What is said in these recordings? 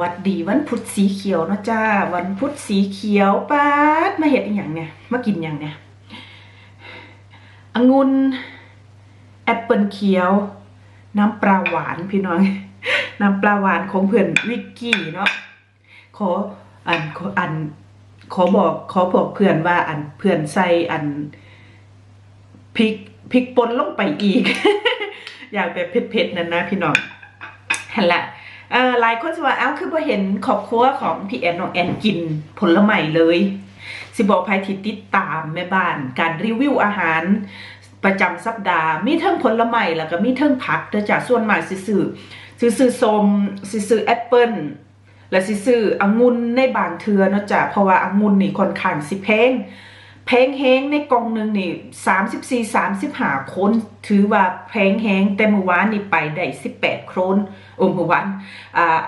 วัสดีวันพุธสีเขียวนะจ้าวันพุธสีเขียวป้าดมาเห็ดอย่างเนี่ยมากินอย่างเนี่ยองุ่นแอปเปิลเขียว น้ำปลาหวานพี่น้อง น้ำปลาหวานของเพื่อนวิกกี้เนาะขออันขออันขอบอกขอบอกเพื่อนว่าอันเพื่อนใส่อันพริกพริกป่นลงไปอีก อยากแบบเผ็ดๆนั่นนะพี่น้องหันละ เออหลายคนจะว่าเอ้าคือพอเห็นขอบครัวของพี่แอนน้องแอนกินผลไม้เลย สิบอกภัยที่ติดตามแม่บ้าน การรีวิวอาหารประจำสัปดาห์ มีเทิงผลไม้แล้วก็มีเทิงผักเด้อจ้ะส่วนมากสิซื้อซื้อซื้อส้มสิซื้อแอปเปิ้ลและสิซื้อองุ่นในบางเทือเนาะจ้ะเพราะว่าองุ่นนี่ค่อนข้างสิแพง แพงแฮงในกองหนึ่งนี่สามสิบสี่สามสิบห้าคนถือว่าแพงแฮงแต่เมื่อวานนี่ไปได้สิบแปดโครนโอ้เมื่อวานอ่า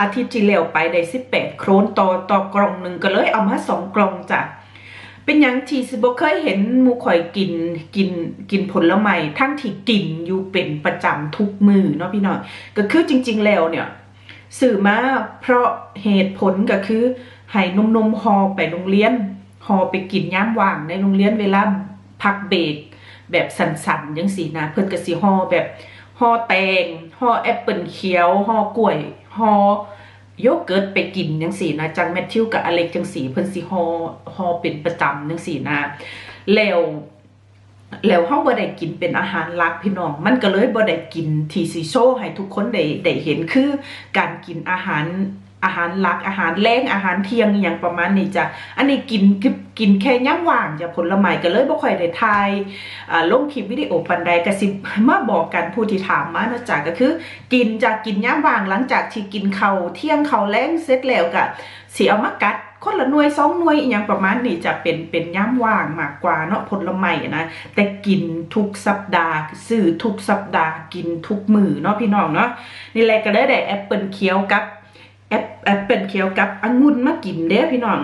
อาทิตย์ที่แล้วไปได้สิบแปดโครนต่อต่อกล่องหนึ่งก็เลยเอามาสองกล่องจ้ะเป็นยังที่สิบเคยเห็นมูข่อยกินกินกินผลไม้ทั้งที่กินอยู่เป็นประจำทุกมือเนาะพี่น้องก็คือจริง ๆแล้วเนี่ยสื่อมาเพราะเหตุผลก็คือให้นมนมฮอไปโรงเรียน ฮอไปกินย่ามว่างในโรงเรียนเวลาพักเบรกแบบสันๆยังสีนะเพิ่อนก็สิฮอแบบฮอแตงฮอแอปเปิลเขียวฮอกล้วยฮอโยเกิร์ตไปกินจังสีนะจังแมทธิวกับอเล็กจังสีเพิ่อนสิฮอฮอเป็นประจำจังสีนะแล้วแล้วเฮาบ่ได้กินเป็นอาหารหลักพี่น้อง มันก็เลยบ่ได้กินทีซีโชให้ทุกคนได้ได้เห็นคือการกินอาหาร อาหารหลักอาหารแรงอาหารเที่ยงอย่างประมาณนี้จ้ะอันนี้กินคือกินแค่ย่ำว่างจ้ะผลไม้ก็เลยบ่ค่อยได้ถ่ายลงคลิปวิดีโอปันใดก็สิมาบอกกันผู้ที่ถามมาเนาะจ้ะก็คือ กินจากกินย่ำว่างหลังจากที่กินข้าวเที่ยงข้าวแรงเสร็จแล้วก็สิเอามากัดคนละหน่วยสองหน่วยอย่างประมาณนี้จะเป็นเป็นย่ำว่างมากกว่าเนาะผลไม้นะแต่กินทุกสัปดาห์ซื้อทุกสัปดาห์กินทุกมือเนาะพี่น้องเนาะนี่แหละก็ได้ได้แอปเปิลเคี้ยวกับ แอปแอปเปิลเคี้ยวกับองุ่นมากินเด้พี่น้อง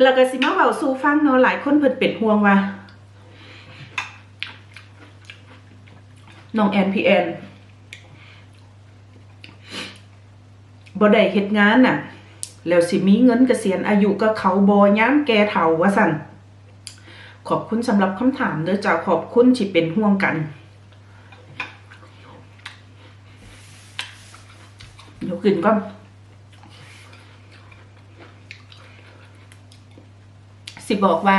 แล้วก็สิมาเว้าสู่ฟังเนาะหลายคนเพิ่นเป็นห่วงว่าน้องแอนพีแอนบ่ได้เฮ็ดงานน่ะ แล้วสิมีเงินเกษียณอายุก็เขาบอย่ามแกเฒ่าว่าสั่นขอบคุณสำหรับคำถามเด้อจ้าขอบคุณที่เป็นห่วงกัน เดี๋ยวกินก่อนสิบอกว่า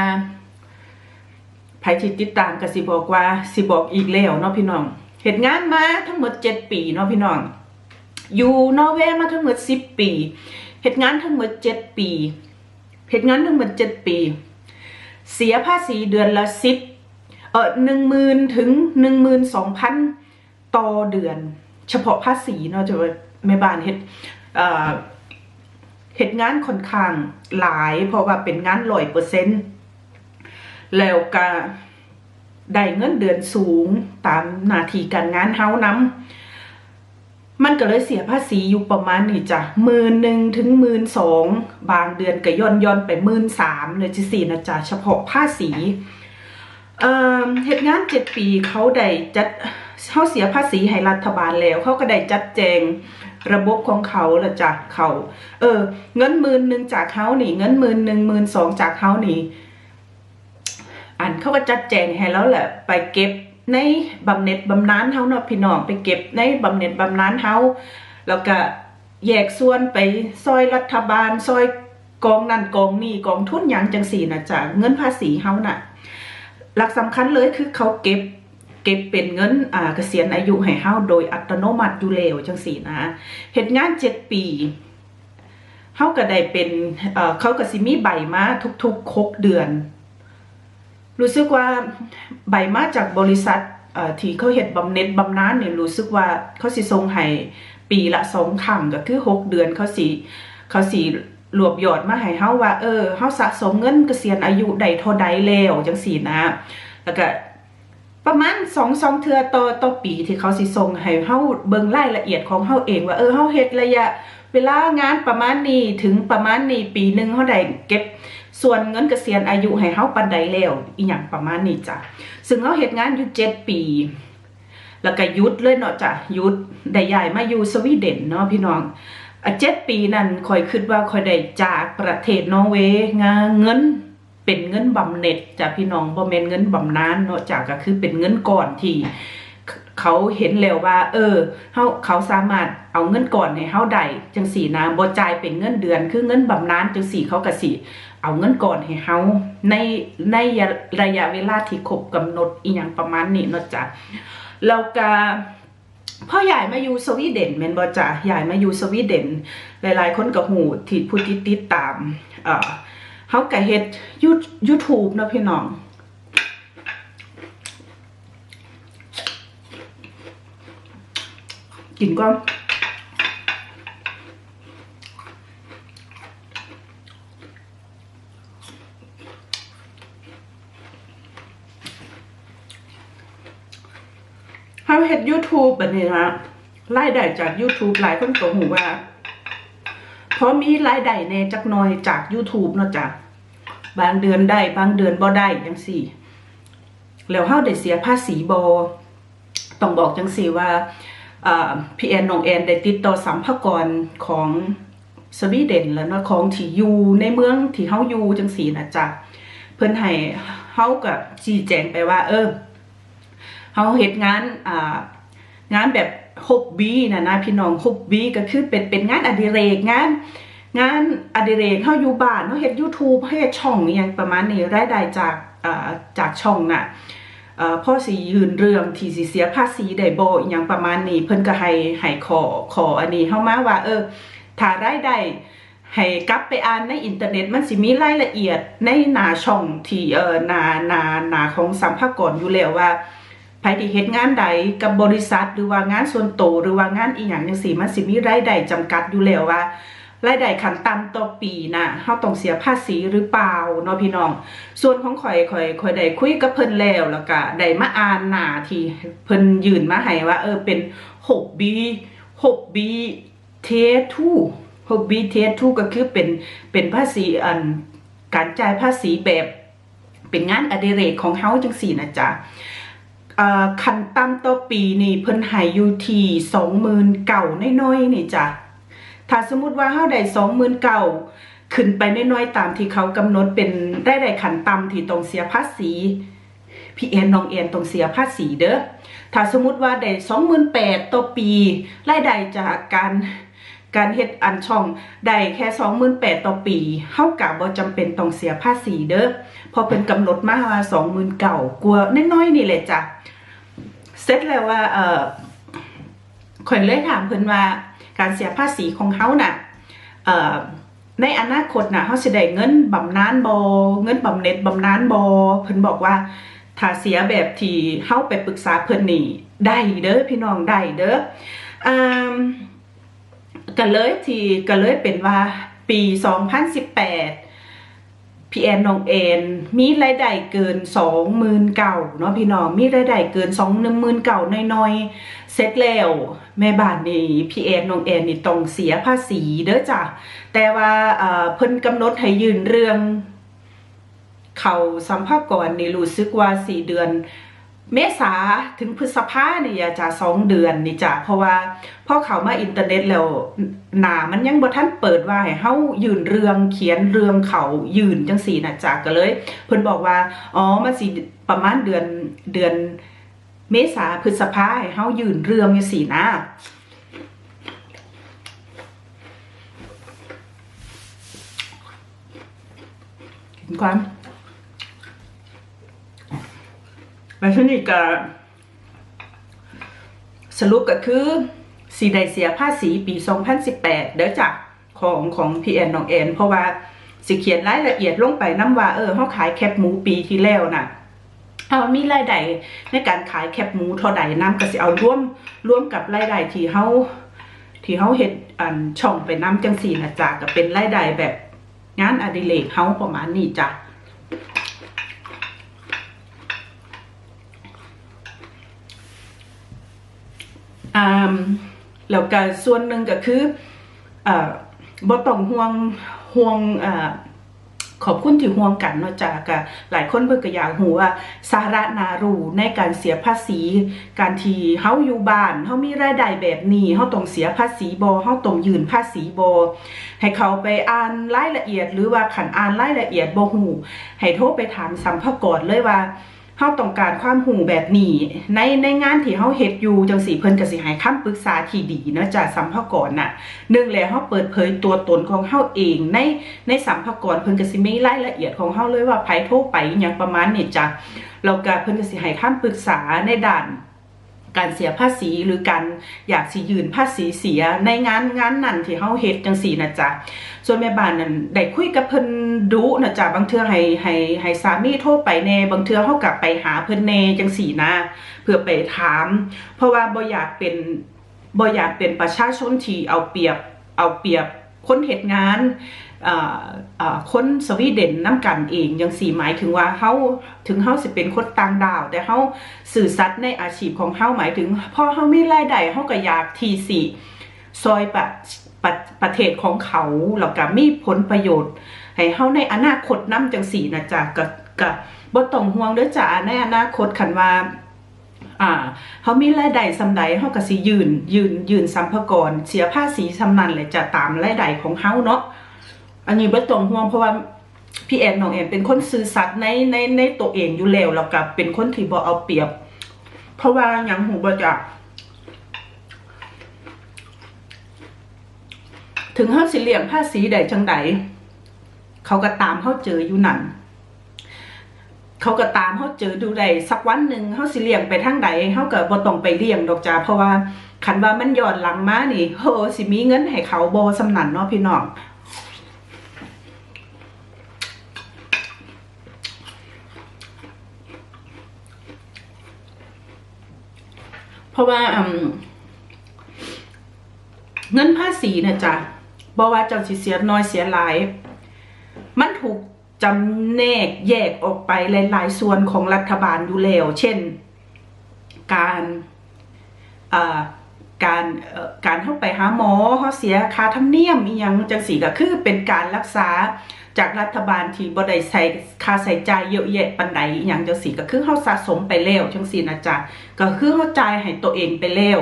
ไผที่ติดตามก็สิบอกว่า สิบอกอีกแล้วเนาะพี่น้องเหตุงานมาทั้งหมดเจ็ดปีเนาะพี่น้อง อยู่นอร์เวย์มาทั้งหมดสิบปีเหตุงานทั้งหมดเจ็ดปีเหตุงานทั้งหมดเจ็ดปี เสียภาษีเดือนละสิบเออหนึ่งหมื่นถึงหนึ่งหมื่นสองพันต่อเดือน เฉพาะภาษีเนาะจะว่า แม่บ้านเฮ็ดเอ่อเหตุงานค่อนข้างหลาย เพราะว่าเป็นงานร้อยเปอร์เซ็นต์แล้วก็ได้เงินเดือนสูงตามหน้าที่การงานเฮานำมันก็เลยเสียภาษีอยู่ประมาณนี่จ้ะหมื่นหนึ่งถึงหมื่นสองบางเดือนก็ย่อนย่อนไปหมื่นสามเลยจะสี่นะจ๊ะเฉพาะภาษีเอ่อเหตุงานเจ็ดปีเขาได้จัด เขาเสียภาษีให้รัฐบาลแล้ว เขาก็ได้จัดแจงระบบของเขาละจ้ะเขา เออ เงินหมื่นหนึ่งจากเขานี่ เงินหมื่นหนึ่งหมื่นสองจากเขานี่ อันเขาก็จัดแจงให้แล้วแหละ ไปเก็บในบำเหน็จบำนาญเฮาเนาะพี่น้องไปเก็บในบำเหน็จบำนาญเฮาแล้วก็แยกส่วนไปซอยรัฐบาลซอยกองนั่นกองนี่กองทุนหยังจังสี่นะจ๊ะเงินภาษีเฮาน่ะ หลักสำคัญเลยคือเขาเก็บ เก็บเป็นเงินอ่าเกษียณอายุให้เฮาโดยอัตโนมัติอยู่แล้วจังสี่นะเฮ็ดงานเจ็ดปีเฮาก็ได้เป็นเอ่อเขาก็สิมีใบมาทุกๆหกเดือน รู้สึกว่าใบมาจากบริษัทเอ่อที่เขาเฮ็ดบำเหน็จบำนาญเนี่ยรู้สึกว่าเขาสิส่งให้ปีละสองครั้งก็คือหกเดือนเขาสิเขาสิรวบยอดมาให้เฮาว่าเออเฮาสะสมเงินเกษียณอายุได้เท่าใดแล้วจังซี่นะ แล้วก็ ประมาณสองสองเทือต่อต่อปีที่เขาสิส่งให้เฮาเบิ่งรายละเอียดของเฮาเองว่าเออเฮาเฮ็ดระยะ เวลางานประมาณนี้ถึงประมาณนี้ปีหนึ่งเฮาได้เก็บส่วนเงินเกษียณอายุให้เฮาปานใดแล้วอีหยังประมาณนี้จ้ะซึ่งเฮาเฮ็ดงานอยู่เจ็ดปี แล้วก็หยุดเลยเนาะจ้ะหยุดได้ย้ายมาอยู่สวีเดนเนาะพี่น้องเจ็ดปีนั้นคอยคิดว่าคอยได้จากประเทศนอร์เวย์งาเงิน เป็นเงินบำเหน็จจากพี่น้องบ่แม่นเงินบำนาญเนาะจากก็คือเป็นเงินก่อนที่เขาเห็นแล้วว่า เออเฮาเขาสามารถเอาเงินก่อนให้เฮาได้จังสี่นะบ่จ่ายเป็นเงินเดือน คือเงินบำนาญจังสี่เขาก็สิเอาเงินก่อนให้เฮาในในระยะเวลาที่ครบกำหนดอีหยังประมาณนี้เนาะจ้ะแล้วก็พ่อใหญ่มาอยู่สวีเดนแม่นบ่จ้ะใหญ่มาอยู่สวีเดน หลายๆ คนก็หูที่ผู้ที่ติดตาม เอ่อ เฮาก็เฮ็ด YouTube เนะพี่น้องกินก็เขาเห็น YouTube แบบนี้นะรายได้จาก YouTube หลายคนก็หูว่า เพราะมีรายได้แหน่จักหน่อยจาก YouTube เนาะจ้ะ บางเดือนได้ บางเดือนบ่ได้จังสี่ แล้วเฮาได้เสียภาษีบ่ต้องบอกจังสี่ว่าพี่แอนน้องแอนได้ติดต่อสัมภากรของสวีเดนแล้วเนาะของที่อยู่ในเมืองที่เฮาอยู่จังสี่นะจ๊ะเพิ่นให้เฮากับชี้แจงไปว่า เออเฮาเฮ็ดงานอ่างานแบบฮบบี้นะนะพี่น้องฮบบี้ก็คือเป็นเป็นงานอดิเรกงาน งานอดิเรกเฮาอยู่บ้านเฮาเฮ็ด YouTube เฮ็ดช่องอหยังประมาณนี้รายได้จากอ่าจากช่องน่ะเอ่อพ่อสิยืนเรื่องที่สิเสียภาษีได้บ่อหยังประมาณนี้ เพิ่นก็ให้ให้ขอขออันนี้เฮามาว่า เออถ้ารายได้ให้กลับไปอ่านในอินเทอร์เน็ตมันสิมีรายละเอียดในหน้าช่องที่เอ่อหน้าหน้าหน้าของสัมภากรอยู่แล้วว่าไผที่เฮ็ดงานใดกับบริษัท หรือว่างานส่วนตัวหรือว่างานอีหยังจังซี่มันสิมีรายได้จำกัดอยู่แล้วว่า รายได้ขั้นต่ำต่อปีน่ะเฮาต้องเสียภาษีหรือเปล่าเนาะพี่น้อง ส่วนของข่อยข่อยข่อยได้คุยกับเพิ่นแล้วแล้วก็ได้มาอ่านหน้าที่เพิ่นยื่นมาให้ว่า เออเป็น 6B 6B เททู 6B เททูก็คือเป็นเป็นภาษีอันการจ่ายภาษีแบบเป็นงานอดิเรกของเฮาจังสี่นะจ๊ะคันต่ำต่อปีนี่เพิ่นให้อยู่ที่20,000เก่าน้อยๆนี่จ้ะ ถ้าสมมติว่าเฮาได้สองหมื่นเก่าขึ้นไปน้อยๆตามที่เขากำหนดเป็นได้ได้ขันต่ำที่ต้องเสียภาษีพี่เอ็นน้องเอ็นต้องเสียภาษีเด้อถ้าสมมติว่าได้สองหมื่นแปดต่อปีรายได้จากการการเฮ็ดอันช่องได้แค่สองหมื่นแปดต่อปีเฮากะบ่จำเป็นต้องเสียภาษีเด้อพอเป็นกำหนดมาว่าสองหมื่นเก่ากลัวน้อยๆนี่แหละจ้ะเสร็จแล้วว่าเออข่อยเลยถามเพิ่นว่า การเสียภาษีของเขาน่ะในอนาคตน่ะเขาจะได้เงินบำนาญบอเงินบำเหน็จบำนาญบอเพิ่นบอกว่าถ้าเสียแบบที่เฮาไปปรึกษาเพิ่นนี่ได้เด้อพี่น้องได้เด้อกันเลยที่ก็เลยเป็นว่าปี 2018 พี่แอนน้องแอนมีรายได้เกินสองหมื่นเก่าเนาะพี่น้องมีรายได้เกินสองหนึ่งหมื่นเก่าน้อยๆเสร็จแล้วแม่บ้านนี่พี่แอนน้องแอนนี่ต้องเสียภาษีเด้อจ้ะแต่ว่าเพิ่นกำหนดให้ยืนเรื่องเขาสัมภาระก่อนนี่รู้สึกว่าสี่เดือน เมษาถึงพฤษภาเนี่ยจะสองเดือนนี่จ้ะเพราะว่าพอเขามาอินเทอร์เน็ตแล้วหนามันยังบ่ทันเปิดว่าให้เฮายืนเรื่องเขียนเรื่องเขายืนจังสี่นะจ้ะก็เลย เพิ่นบอกว่าอ๋อมันสิประมาณเดือนเดือน เมษาพฤษภาให้เฮายืนเรื่องจังสี่นะกินความ แล้วนี้ก็สรุปก็คือสีได้เสียภาษีปี 2018 เด้อจ้ะของของพี่แอนน้องแอน เพราะว่าสิเขียนรายละเอียดลงไปน้ำว่าเออเขาขายแคบหมูปีที่แล้วน่ะเอามีรายได้ในการขายแคบหมูเท่าใดน้ำก็สิเอาร่วมร่วมกับรายได้ที่เขาที่เขาเห็ดอันช่องไปน้ำจังสี่นะจ๊ะก็เป็นรายได้แบบงานอดิเรกเขาประมาณนี้จ้ะ อ่าแล้วก็ส่วนหนึ่งก็คืออ่าบ่ต้องห่วงห่วงอ่าขอบคุณที่ห่วงกันเนาะจ้ะก็หลายคนเพิ่นก็อยากรู้ว่าสาระนารูในการเสียภาษี การที่เฮาอยู่บ้านเฮามีรายได้แบบนี้เฮาต้องเสียภาษีบ่เฮาต้องยืนภาษีบ่ให้เขาไปอ่านรายละเอียด หรือว่าขันอ่านรายละเอียดบ่ฮู้ให้โทรไปถามสัมภากรเลยว่า เฮาต้องการความหูแบบนี้ ในในงานที่เฮาเฮ็ดอยู่จังสี่เพิ่นก็สิให้คำปรึกษาที่ดีเนาะจ้ะสัมภากรน่ะหนึ่งแล้วเฮาเปิดเผยตัวตนของเฮาเองในในสัมภากรเพิ่นก็สิมีรายละเอียดของเฮาเลยว่าไผโทรไปอย่างประมาณนี้จ้ะแล้วก็เพิ่นก็สิให้คำปรึกษาในด้าน การเสียภาษีหรือการอยากสิยืนภาษีเสียในงานงานนั้นที่เฮาเฮ็ดจังซี่นะจ๊ะส่วนแม่บ้านนั้นได้คุยกับเพิ่นดุนะจ๊ะบางเทื่อให้ให้ให้สามีโทรไปแน่บางเทื่อเฮากลับไปหาเพิ่นแน่จังซี่นะ เพื่อไปถาม เพราะว่าบ่อยากเป็นบ่อยากเป็นประชาชนที่เอาเปรียบเอาเปรียบคนเฮ็ดงาน คนสวีเดนน้ำกันเองยังสีหมายถึงว่าเฮาถึงเฮาสิเป็นคนต่างดาว แต่เฮาสื่อสัตย์ในอาชีพของเฮาหมายถึงพอเฮาไมีรายได้เฮาก็อยากทีสิซอยประประประเทศของเขาแล้วก็มีผลประโยชน์ ให้เฮาในอนาคตน้ำจังสีนะจ๊ะก็ก็บ่ต้องห่วงเด้อจ้ะในอนาคตคันว่าอ่าเขามีรายได้สำใดเขาก็สิยืนยืนยืนสัมภากรเสียภาษีสำนันเลยจะตามรายได้ของเขาเนาะ อันนี้บ่ต้องห่วงเพราะว่าพี่แอนน้องแอนเป็นคนซื่อสัตย์ในในในตัวเองอยู่แล้วแล้วก็เป็นคนที่บ่เอาเปรียบ เพราะว่าหยังหูบ่จักถึงเฮาสิเหลี่ยงภาษีใดจังใดเขาก็ตามเฮาเจออยู่นั่นเขาก็ตามเขาเจอดูได้สักวันหนึ่งเขาสิเลี้ยงไปทางใดเขาก็บ่ต้องไปเลี้ยงดอกจ้าเพราะว่าคันว่ามันย้อนหลังมานี่โหสิมีเงินให้เขาโบสำนันเนาะพี่น้อง เพราะว่าเงินภาษีนะจ๊ะบ่ว่าเจ้าสิเสียน้อยเสียหลาย มันถูกจำแนกแยกออกไปหลายๆส่วนของรัฐบาลอยู่แล้ว เช่น การ การเอ่อการเข้าไปหาหมอเขาเสียค่าธรรมเนียมอีหยังจังสีก็คือเป็นการรักษาจากรัฐบาลที่บ่ได้ใส่ค่าใส่จ่ายเยอะแยะปานใดอีหยังจังสีก็คือเขาสะสมไปแล้วจังสีนะจ๊ะก็คือเขาจ่ายให้ตัวเองไปแล้ว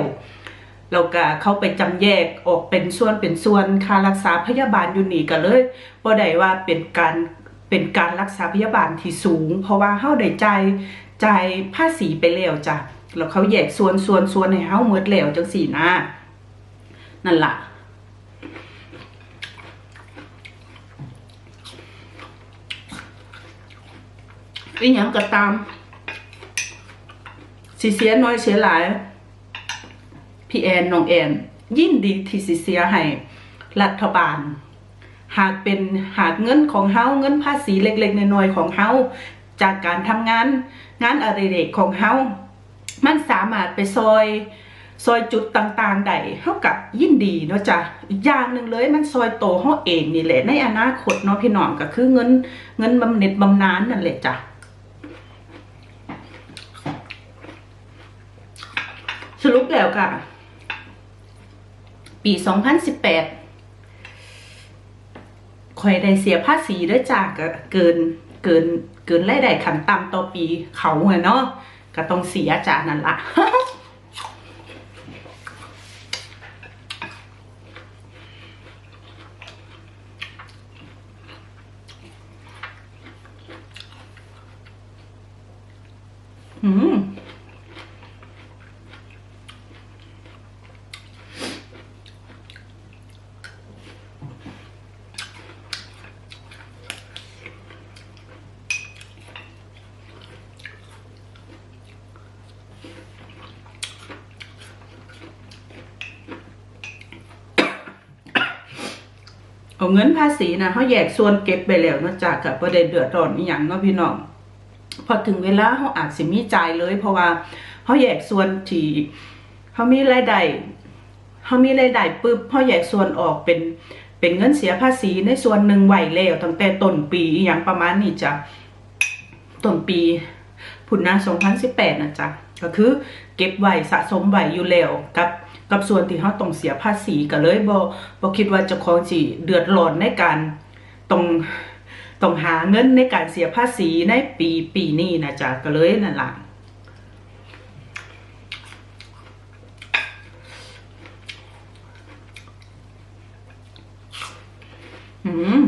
แล้วก็เขาไปจำแยกออกเป็นส่วนเป็นส่วนค่ารักษาพยาบาลอยู่นี่ก็เลยบ่ได้ว่าเป็นการเป็นการรักษาพยาบาลที่สูง เพราะว่าเฮาได้จ่ายจ่ายภาษีไปแล้วจ้ะ แล้วเขาแยกส่วนส่วนส่วนให้เฮาหมดแล้วจังซี่นะนั่นล่ะอีหยังก็ตามสิเสียน้อยเสียหลาย พี่แอนน้องแอน ยินดีที่สิเสียให้รัฐบาล หากเป็นหากเงินของเฮาเงินภาษีเล็กๆน้อยๆของเฮาจากการทำงาน งานอดิเรกของเฮา มันสามารถไปซอยซอยจุดต่างๆใดเฮากับยินดีเนาะจ้ะอีกอย่างหนึ่งเลยมันซอยโตเฮาเองนี่แหละในอนาคตเนาะพี่น้องก็คือเงินเงินบำเหน็จบำนาญนั่นแหละจ้ะสรุปแล้วค่ะปี 2018คอยได้เสียภาษีด้วยจ้าก็เกินเกินเกินรายได้ขันต่ำต่อปีเขาไงเนาะ ก็ต้องเสียจานั่นละอืม เอาเงินภาษีนะเขาแยกส่วนเก็บไปแล้วนะจากกับประเด็นเดือดร้อนอีหยังเนาะพี่น้องพอถึงเวลาเขาอาจสิมีจ่ายเลย เพราะว่าเขาแยกส่วนที่เขามีรายได้เขามีรายได้ปุ๊บเขาแยกส่วนออกเป็นเป็นเงินเสียภาษีในส่วนหนึ่งไหวแล้วตั้งแต่ต้นปีอย่างประมาณนี้จ้ะต้นปีพุนนา2018นะจ๊ะก็คือเก็บไว้สะสมไว้อยู่แล้วกับ กับส่วนที่เขาต้องเสียภาษีก็เลยบ่บ่คิดว่าเจะของสิเดือดร้อนในการต้องต้องหาเงินในการเสียภาษีในปีปีนี้นะจ๊ะก็เลยนั่นล่ะอืม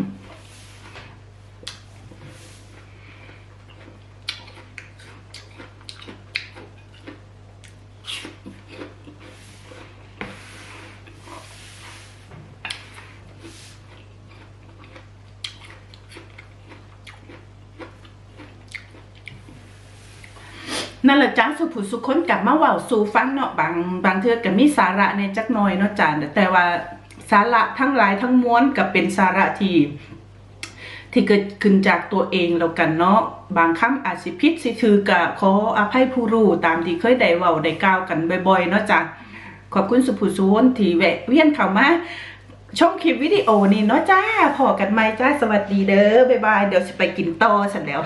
นั่นแหละจ้าสุผู้สุคนกลับมาเว่าสู่ฟังเนาะบางบางเทือก็มีสาระในจักหน่อยเนาะจ้าแต่ว่าสาระทั้งหลายทั้งมวลก็เป็นสาระที่ที่เกิดขึ้นจากตัวเองแล้วกันเนาะบางคำอาจสิผิดสิถือก็ขออภัยผู้รู้ตามที่เคยได้เว้าได้กล่าวกันบ่อยๆเนาะจ้ะขอบคุณสุผู้สุคนที่แวะเวียนเข้ามาชมคลิปวิดีโอนี้เนาะจ้าพอกันไหมจ้าสวัสดีเด้อบ๊ายบายเดี๋ยวสิไปกินต่อฉันแล้ว